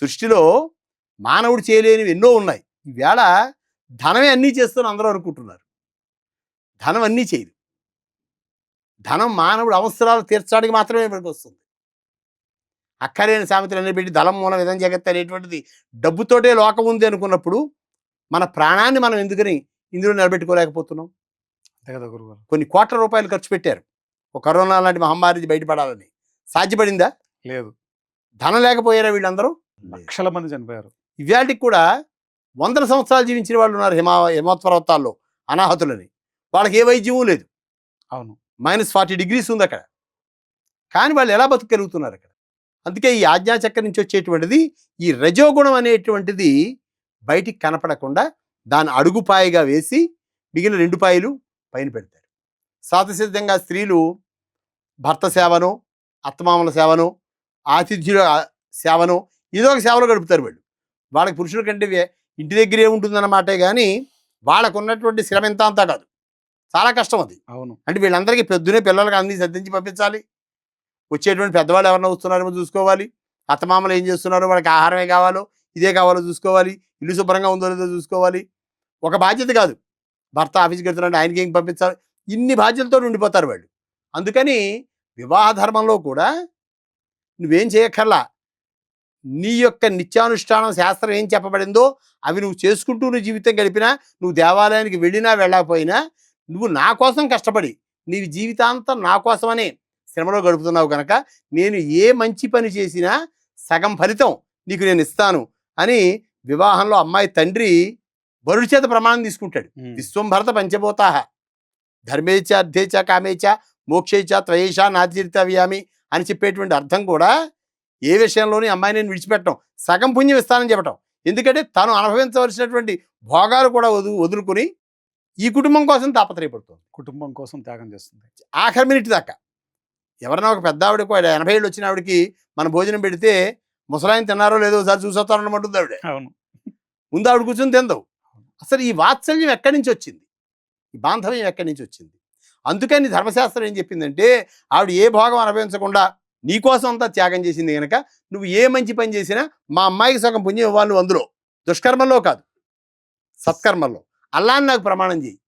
సృష్టిలో మానవుడు చేయలేనివి ఎన్నో ఉన్నాయి. ఈవేళ ధనమే అన్నీ చేస్తున్న అందరూ అనుకుంటున్నారు. ధనం అన్నీ చేయదు. ధనం మానవుడు అవసరాలు తీర్చడానికి మాత్రమే ఇక్కడికి వస్తుంది అక్కలేని సామెతలు పెట్టి ధనం మూల విధం జగత్ అనేటువంటిది డబ్బుతోటే లోకం ఉంది అనుకున్నప్పుడు మన ప్రాణాన్ని మనం ఎందుకని ఇందులో నిలబెట్టుకోలేకపోతున్నాం? అంతే కదా గురుగారు. కొన్ని కోట్ల రూపాయలు ఖర్చు పెట్టారు. ఒక కరోనా లాంటి మహమ్మారి బయటపడాలని. సాధ్యపడిందా? లేదు. ధనం లేకపోయారా వీళ్ళందరూ? లక్షల మంది చనిపోయారు. ఇవాళకి కూడా వందల సంవత్సరాలు జీవించిన వాళ్ళు ఉన్నారు హిమా హిమోత్పర్వతాల్లో అనాహతులని. వాళ్ళకి ఏ వైద్యమూ లేదు. అవును. మైనస్ ఫార్టీ డిగ్రీస్ ఉంది అక్కడ. కానీ వాళ్ళు ఎలా బతకగలుగుతున్నారు అక్కడ? అందుకే ఈ ఆజ్ఞాచక్రం నుంచి వచ్చేటువంటిది ఈ రజోగుణం అనేటువంటిది బయటికి కనపడకుండా దాని అడుగుపాయగా వేసి మిగిలిన రెండు పాయలు పైన పెడతారు. సాతసిద్ధంగా స్త్రీలు భర్త సేవను అత్తమామల సేవను ఆతిథ్యుల సేవను ఏదో ఒక సేవలో గడుపుతారు వాళ్ళు. వాళ్ళకి పురుషుల కంటే ఇంటి దగ్గరే ఉంటుందన్నమాటే కానీ వాళ్ళకు ఉన్నటువంటి శ్రమ ఎంత అంతా కాదు. చాలా కష్టం అది. అవును. అంటే వీళ్ళందరికీ పొద్దునే పిల్లలకి అన్ని సర్దించి పంపించాలి. వచ్చేటువంటి పెద్దవాళ్ళు ఎవరన్నా వస్తున్నారో చూసుకోవాలి. అత్తమామలు ఏం చేస్తున్నారో వాళ్ళకి ఆహారమే కావాలో ఇదే కావాలో చూసుకోవాలి. ఇల్లు శుభ్రంగా ఉందో లేదో చూసుకోవాలి. ఒక బాధ్యత కాదు. భర్త ఆఫీస్కి వెళ్తున్నాడు ఆయనకి ఏం పంపించాలి? ఇన్ని బాధ్యతలతో ఉండిపోతారు వాళ్ళు. అందుకని వివాహ ధర్మంలో కూడా నువ్వేం చేయక్కర్లా. నీ యొక్క నిత్యానుష్ఠానం శాస్త్రం ఏం చెప్పబడిందో అవి నువ్వు చేసుకుంటూ నీ జీవితం గడిపినా నువ్వు దేవాలయానికి వెళ్ళినా వెళ్ళకపోయినా నువ్వు నా కోసం కష్టపడి నీ జీవితాంతం నా కోసమనే శ్రమలో గడుపుతున్నావు కనుక నేను ఏ మంచి పని చేసినా సగం ఫలితం నీకు నేను ఇస్తాను అని వివాహంలో అమ్మాయి తండ్రి వరుడి చేత ప్రమాణం తీసుకుంటాడు. విశ్వంభరత పంచభూతా ధర్మేచ అర్థేచ కామేచ మోక్షేచ త్రయేష నాతీర్తవ్యామి అని చెప్పేటువంటి అర్థం కూడా ఏ విషయంలోని అమ్మాయి నేను విడిచిపెట్టడం సగం పుణ్యం ఇస్తానని చెప్పటం. ఎందుకంటే తను అనుభవించవలసినటువంటి భోగాలు కూడా వదు వదులుకుని ఈ కుటుంబం కోసం తాపత్రయపడుతుంది. కుటుంబం కోసం త్యాగం చేస్తుంది. ఆఖరి మినిట్ దాకా. ఎవరైనా ఒక పెద్ద ఆవిడకు ఆవిడ ఎనభై ఏళ్ళు వచ్చిన ఆవిడకి మన భోజనం పెడితే ముసలాయన తిన్నారో లేదో ఒకసారి చూసొస్తారనమంటుంది ఆవిడ? అవును. ముందు ఆవిడ కూర్చొని తిందవు. అసలు ఈ వాత్సల్యం ఎక్కడి నుంచి వచ్చింది? ఈ బాంధవ్యం ఎక్కడి నుంచి వచ్చింది? అందుకని ధర్మశాస్త్రం ఏం చెప్పిందంటే ఆవిడ ఏ భోగం అనుభవించకుండా నీకోసం అంతా త్యాగం చేసింది కనుక నువ్వు ఏ మంచి పని చేసినా మా అమ్మాయికి సగం పుణ్యం ఇవ్వాలి నువ్వు అందులో. దుష్కర్మల్లో కాదు. సత్కర్మల్లో. అల్లా నాకు ప్రమాణం చేయి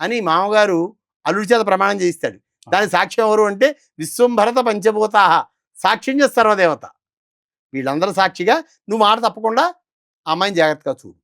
అని మామగారు అల్లుడి చేత ప్రమాణం చేయిస్తాడు. దాని సాక్ష్యం ఎవరు అంటే విశ్వంభరత పంచభూతాహ. సాక్ష్యం చేస్తారు సర్వదేవత వీళ్ళందరూ సాక్షిగా నువ్వు మాట తప్పకుండా అమ్మాయిని జాగ్రత్తగా చూడు.